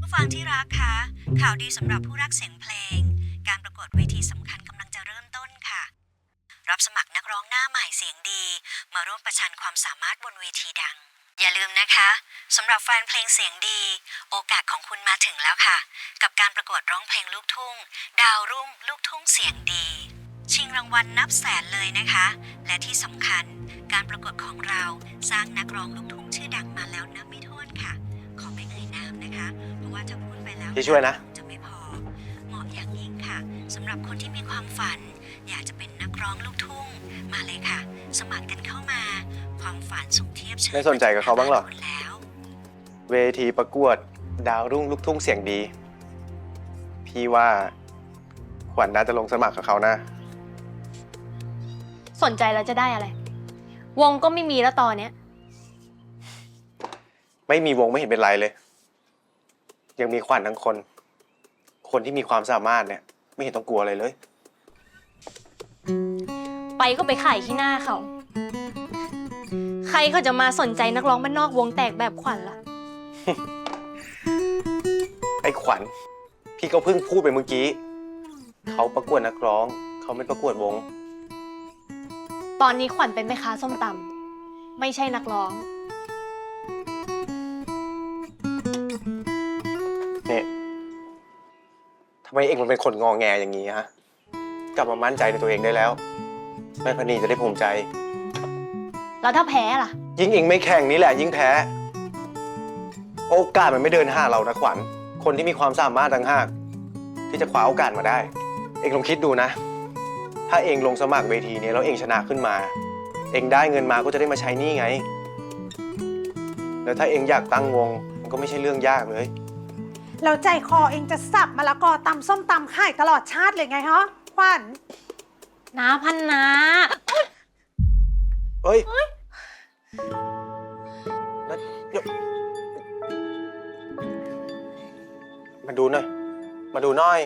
ผู้ฟังที่รักคะข่าวดีสำหรับผู้รักเสียงเพลง การประกวดเวทีสำคัญกำลังจะเริ่มต้นค่ะ รับสมัครนักร้องหน้าใหม่เสียงดี มาร่วมประชันความสามารถบนเวทีดัง อย่าลืมนะคะสำหรับแฟนเพลงเสียงดี โอกาสของคุณมาถึงแล้วค่ะ กับการประกวดร้องเพลงลูกทุ่ง ดาวรุ่ง ลูกทุ่งเสียงดี ชิงรางวัลนับแสนเลยนะคะ และที่สำคัญการประกวดของเราสร้างนักร้องลูกทุ่งชื่อดังมา พูดไปแล้วพี่ช่วยนะ จะไม่พอ เหมาะอย่างยิ่งค่ะสำหรับคนที่มีความฝัน อยากจะเป็นนักร้องลูกทุ่ง มาเลยค่ะ สมัครกันเข้ามา ความฝันสูงเทียบเชิญไม่สนใจกับเขาบ้างเหรอคุณแล้ว เวทีประกวด ดาวรุ่งลูกทุ่งเสียงดี พี่ว่าขวัญน่าจะลงสมัครกับเขานะ สนใจแล้วจะได้อะไร วงก็ไม่มีแล้วตอนเนี้ย ไม่มีวงไม่เห็นเป็นไรเลย ยังมีขวัญทั้งคน คนที่มีความสามารถเนี่ย ไม่เห็นต้องกลัวอะไรเลย ไปก็ไปขายที่หน้าเขา ใครเขาจะมาสนใจนักร้องบ้านนอกวงแตกแบบขวัญล่ะ ไอ้ขวัญ พี่ก็เพิ่งพูดไปเมื่อกี้ เขาประกวดนักร้อง เขาไม่ประกวดวง ตอนนี้ขวัญเป็นแม่ค้าส้มตำไม่ใช่นักร้อง ไมเองมันเป็นคนงอแงอย่างนี้ฮะ กลับมามั่นใจในตัวเองได้แล้ว แม่พนีจะได้ภูมิใจ แล้วถ้าแพ้ล่ะ ยิ่งเองไม่แข่งนี่แหละยิ่งแพ้ โอกาสมันไม่เดินหาเรานะขวัญ คนที่มีความสามารถต่างหาก ที่จะคว้าโอกาสมาได้ เองลองคิดดูนะ ถ้าเองลงสมัครเวทีนี้แล้วเองชนะขึ้นมา เองได้เงินมาก็จะได้มาใช้หนี่ไง แล้วถ้าเองอยากตั้งวงมันก็ไม่ใช่เรื่องยากเลย แล้วใจคอเองจะสับมะละกอตำส้มตำขายตลอดชาติเลยไงฮะขวัญน้าพันนาเฮ้ยแล้วเดี๋ยวมาดูหน่อย มาดูหน่อย